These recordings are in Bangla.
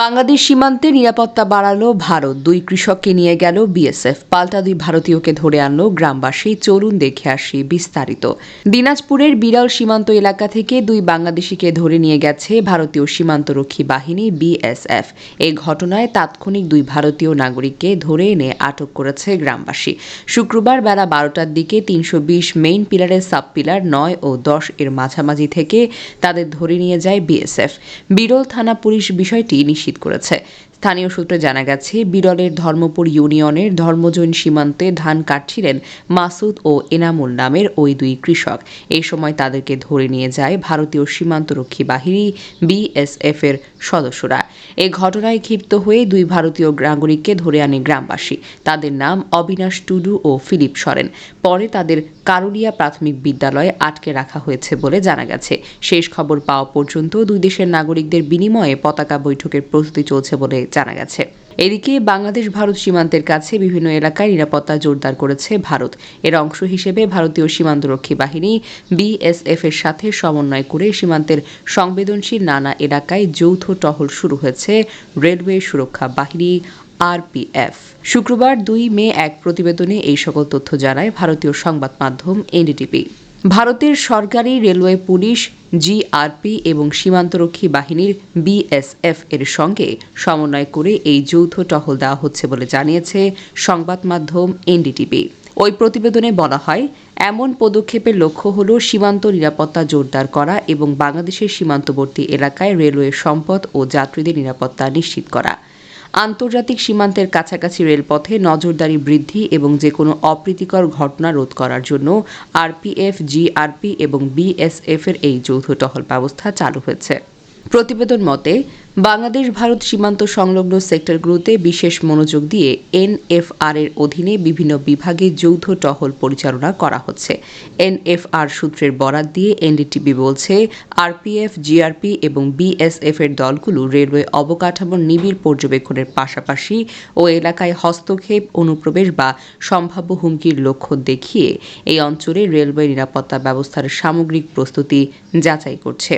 বাংলাদেশ সীমান্তে নিরাপত্তা বাড়ালো ভারত। দুই কৃষককে নিয়ে গেল বিএসএফ। পাল্টা দুই ভারতীয়কে ধরে আনলো গ্রামবাসী। চলুন দেখে আসি বিস্তারিত। দিনাজপুরের বিরল সীমান্ত এলাকা থেকে দুই বাংলাদেশিকে ধরে নিয়ে গেছে ভারতীয় সীমান্তরক্ষী বাহিনী বিএসএফ। এই ঘটনায় তাৎক্ষণিক দুই ভারতীয় নাগরিককে ধরে এনে আটক করেছে গ্রামবাসী। শুক্রবার বেলা বারোটার দিকে তিনশো বিশ মেইন পিলারের সাব পিলার নয় ও দশ এর মাঝামাঝি থেকে তাদের ধরে নিয়ে যায় বিএসএফ। বিরল থানা পুলিশ বিষয়টি নিশ্চিত করেছে। স্থানীয় সূত্রে জানা গেছে, বিরলের ধর্মপুর ইউনিয়নের ধর্মজৈন সীমান্তে ধান কাটছিলেন মাসুদ ও এনামুল নামের ওই দুই কৃষক। এই সময় তাদেরকে ধরে নিয়ে যায় ভারতীয় সীমান্তরক্ষী বাহিনী বিএসএফ এর সদস্যরা। এই ঘটনায় ক্ষিপ্ত হয়ে দুই ভারতীয় নাগরিককে ধরে আনে গ্রামবাসী। তাদের নাম অবিনাশ টুডু ও ফিলিপ সরেন। পরে তাদের কারুলিয়া প্রাথমিক বিদ্যালয়ে আটকে রাখা হয়েছে বলে জানা গেছে। শেষ খবর পাওয়া পর্যন্ত দুই দেশের নাগরিকদের বিনিময়ে পতাকা বৈঠকের প্রস্তুতি চলছে বলে জানা গেছে। এদিকে বাংলাদেশ ভারত সীমান্তের কাছে বিভিন্ন এলাকায় নিরাপত্তা জোরদার করেছে ভারত। এর অংশ হিসেবে ভারতীয় সীমান্তরক্ষী বাহিনী বিএসএফ এর সাথে সমন্বয় করে সীমান্তের সংবেদনশীল নানা এলাকায় যৌথ টহল শুরু হয়েছে রেলওয়ে সুরক্ষা বাহিনী আরপিএফ শুক্রবার দুই মে এক প্রতিবেদনে এই সকল তথ্য জানায় ভারতীয় সংবাদ মাধ্যম এনডিটিভি ভারতের সরকারি রেলওয়ে পুলিশ, জিআরপি এবং সীমান্তরক্ষী বাহিনীর বিএসএফ এর সঙ্গে সমন্বয় করে এই যৌথ টহল দেওয়া হচ্ছে বলে জানিয়েছে সংবাদ মাধ্যম এনডিটিভি। ওই প্রতিবেদনে বলা হয়, এমন পদক্ষেপের লক্ষ্য হল সীমান্ত নিরাপত্তা জোরদার করা এবং বাংলাদেশের সীমান্তবর্তী এলাকায় রেলওয়ে সম্পদ ও যাত্রীদের নিরাপত্তা নিশ্চিত করা। আন্তর্জাতিক সীমান্তের কাছাকাছি রেলপথে নজরদারি বৃদ্ধি এবং যে কোনো অপ্রীতিকর ঘটনা রোধ করার জন্য আরপিএফ, জিআরপি এবং বিএসএফ এর এই যৌথ টহল ব্যবস্থা চালু হয়েছে। প্রতিবেদন মতে বাংলাদেশ ভারত সীমান্ত সংলগ্ন সেক্টরগুলোতে বিশেষ মনোযোগ দিয়ে এনএফআর এর অধীনে বিভিন্ন বিভাগে যৌথ টহল পরিচালনা করা হচ্ছে। এনএফআর সূত্রের বরাত দিয়ে এনডিটিভি বলছে আরপিএফ জিআরপি এবং বিএসএফ এর দলগুলো রেলওয়ে অবকাঠামোর নিবিড় পর্যবেক্ষণের পাশাপাশি ও এলাকায় হস্তক্ষেপ, অনুপ্রবেশ বা সম্ভাব্য হুমকির লক্ষ্য দেখিয়ে এই অঞ্চলে রেলওয়ে নিরাপত্তা ব্যবস্থার সামগ্রিক প্রস্তুতি যাচাই করছে।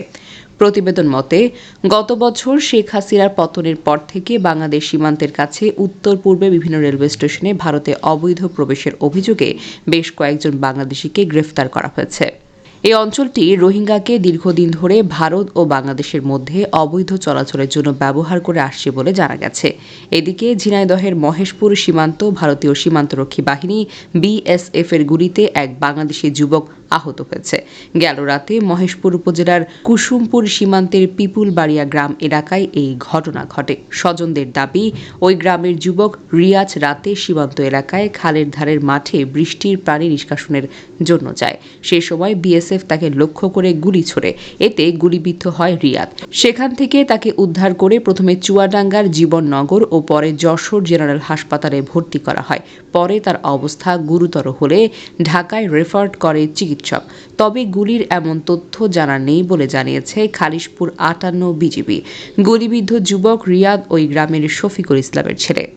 প্রতিবেদন মতে, গত বছর শেখ হাসিনার পতনের পর থেকে বাংলাদেশ সীমান্তের কাছে উত্তর পূর্বে বিভিন্ন রেলওয়ে স্টেশনে ভারতে অবৈধ প্রবেশের অভিযোগে বেশ কয়েকজন বাংলাদেশিকে গ্রেফতার করা হয়েছে। এই অঞ্চলটি রোহিঙ্গাকে দীর্ঘদিন ধরে ভারত ও বাংলাদেশের মধ্যে অবৈধ চলাচলের জন্য ব্যবহার করে আসছে বলে জানা গেছে। এদিকে ঝিনাইদহের মহেশপুর সীমান্ত ভারতীয় সীমান্তরক্ষী বাহিনী বিএসএফ এর গুলিতে এক বাংলাদেশি যুবক আহত হয়েছে। গেল রাতে মহেশপুর উপজেলার কুসুমপুর সীমান্তের পিপুলবাড়িয়া গ্রাম এলাকায় এই ঘটনা ঘটে। স্বজনদের দাবি, ওই গ্রামের যুবক রিয়াজ রাতে সীমান্ত এলাকায় খালের ধারের মাঠে বৃষ্টির পানি নিষ্কাশনের জন্য যায়। সে সময় বিএসএফ তাকে লক্ষ্য করে গুলি ছোড়ে। এতে গুলিবিদ্ধ হয় রিয়াদ। সেখান থেকে তাকে উদ্ধার করে প্রথমে চুয়াডাঙ্গার জীবননগর ও পরে যশোর জেনারেল হাসপাতালে ভর্তি করা হয়। পরে তার অবস্থা গুরুতর হলে ঢাকায় রেফার্ড করে চিকিৎসক। তবে গুলির এমন তথ্য জানা নেই বলে জানিয়েছে খালিশপুর আটান্ন বিজিবি। গুলিবিদ্ধ যুবক রিয়াদ ওই গ্রামের শফিকুল ইসলামের ছেলে।